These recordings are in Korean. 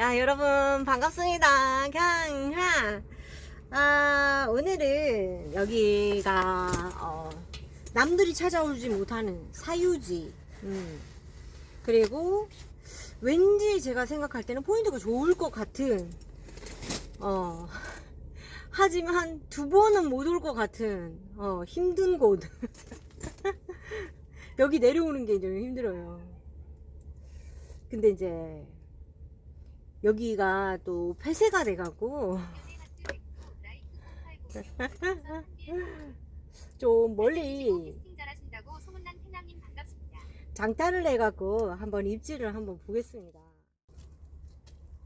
야, 여러분, 반갑습니다. 강하. 아, 오늘은 여기가, 어, 남들이 찾아오지 못하는 사유지. 음. 그리고 왠지 제가 생각할 때는 포인트가 좋을 것 같은, 어, 하지만 두 번은 못 올 것 같은, 어, 힘든 곳. 여기 내려오는 게 좀 힘들어요. 근데 이제, 여기가 또 폐쇄가 돼갖고 좀 멀리 소문난 태남님 반갑습니다. 장타를 해갖고 한번 입지를 한번 보겠습니다.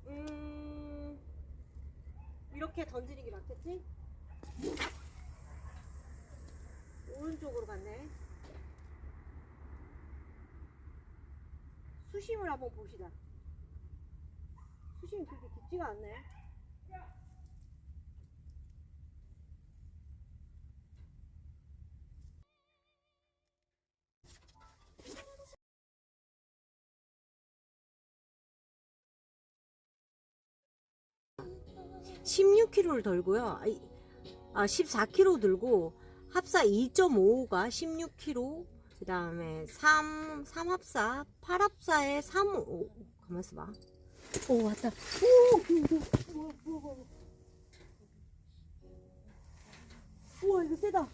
음, 이렇게 던지는 게 맞겠지? 오른쪽으로 갔네. 수심을 한번 봅시다. 수심이 그렇게 깊지가 않네. 십육 k g 를 들고요. 아, 이- 아, 14kg 들고 합사 2.5가 16kg. 그 다음에 3, 3합사, 8합사에 3, 5. 가만 있어 봐. 오, 왔다. 오, 오. 우와, 이거 세다.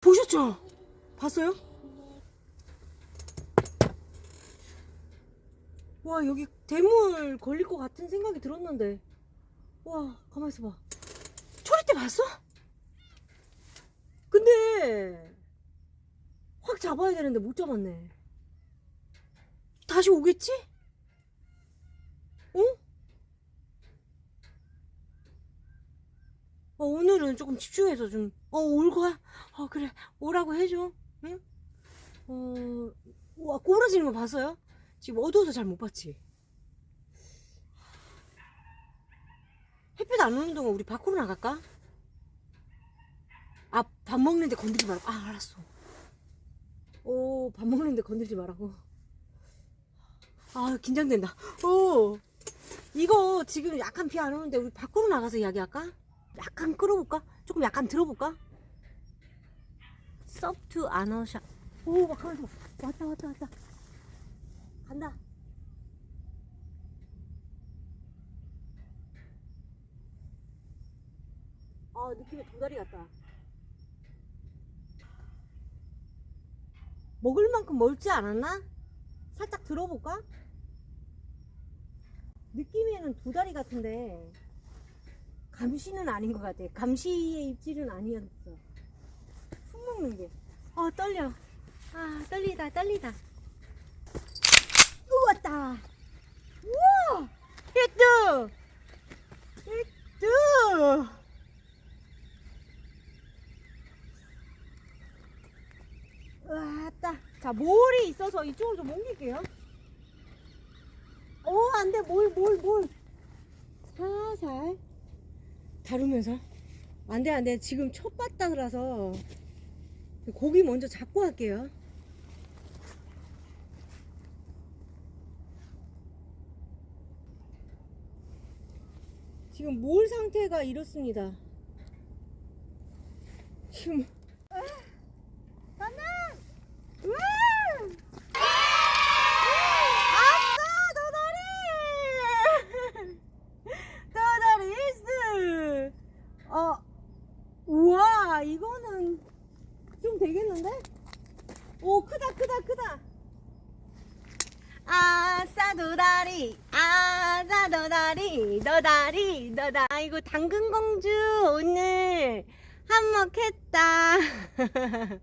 보셨죠? 봤어요? 와, 여기 대물 걸릴 것 같은 생각이 들었는데. 와, 가만 있어 봐. 초리 때 봤어? 근데, 확 잡아야 되는데 못 잡았네. 다시 오겠지? 어? 어, 오늘은 조금 집중해서 좀, 어, 올 거야? 어, 그래. 오라고 해줘. 응? 어, 와, 꼬부라지는 거 봤어요? 지금 어두워서 잘 못 봤지? 햇빛 안 오는 동안 우리 밖으로 나갈까? 아, 밥 먹는데 건들지 말고. 아, 알았어. 오, 밥 먹는데 건들지 말라고. 아, 긴장된다. 오, 이거 지금 약간 비 안 오는데 우리 밖으로 나가서 이야기할까? 약간 끌어볼까? 조금 약간 들어볼까? 서프트 아너샷. 오, 막 가면서 왔다, 왔다, 왔다. 간다. 아, 느낌이 도다리 같다. 먹을 만큼 멀지 않았나? 살짝 들어볼까? 느낌에는 두 다리 같은데 감시는 아닌 것 같아. 감시의 입질은 아니었어. 숨 먹는 게. 아 떨려. 아 떨리다 떨리다. 우 왔다. 우와 히트 히트. 왔다. 자 몰이 있어서 이쪽으로 좀 옮길게요. 오 안 돼 몰 몰 몰. 살살 다루면서 안 돼 안 돼 지금 첫 바닥이라서 고기 먼저 잡고 할게요. 지금 몰 상태가 이렇습니다. 지금 간다! 와! 아싸 도다리! 도다리 일스! 어, 우와 이거는 좀 되겠는데? 오 크다 크다 크다. 아싸 도다리. 아싸 도다리. 도다리 도다. 아이고 당근공주 오늘 한몫했다.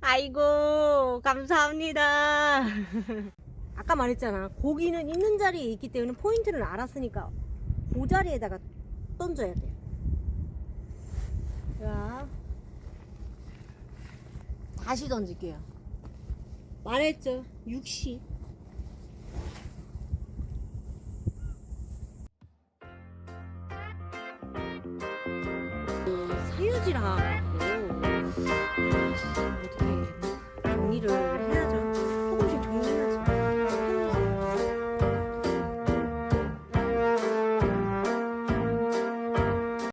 아이고 감사합니다. 아까 말했잖아. 고기는 있는 자리에 있기 때문에 포인트를 알았으니까 그 자리에다가 던져야 돼 자, 다시 던질게요. 말했죠. 60. 그 사유지라고 어떻게 정리를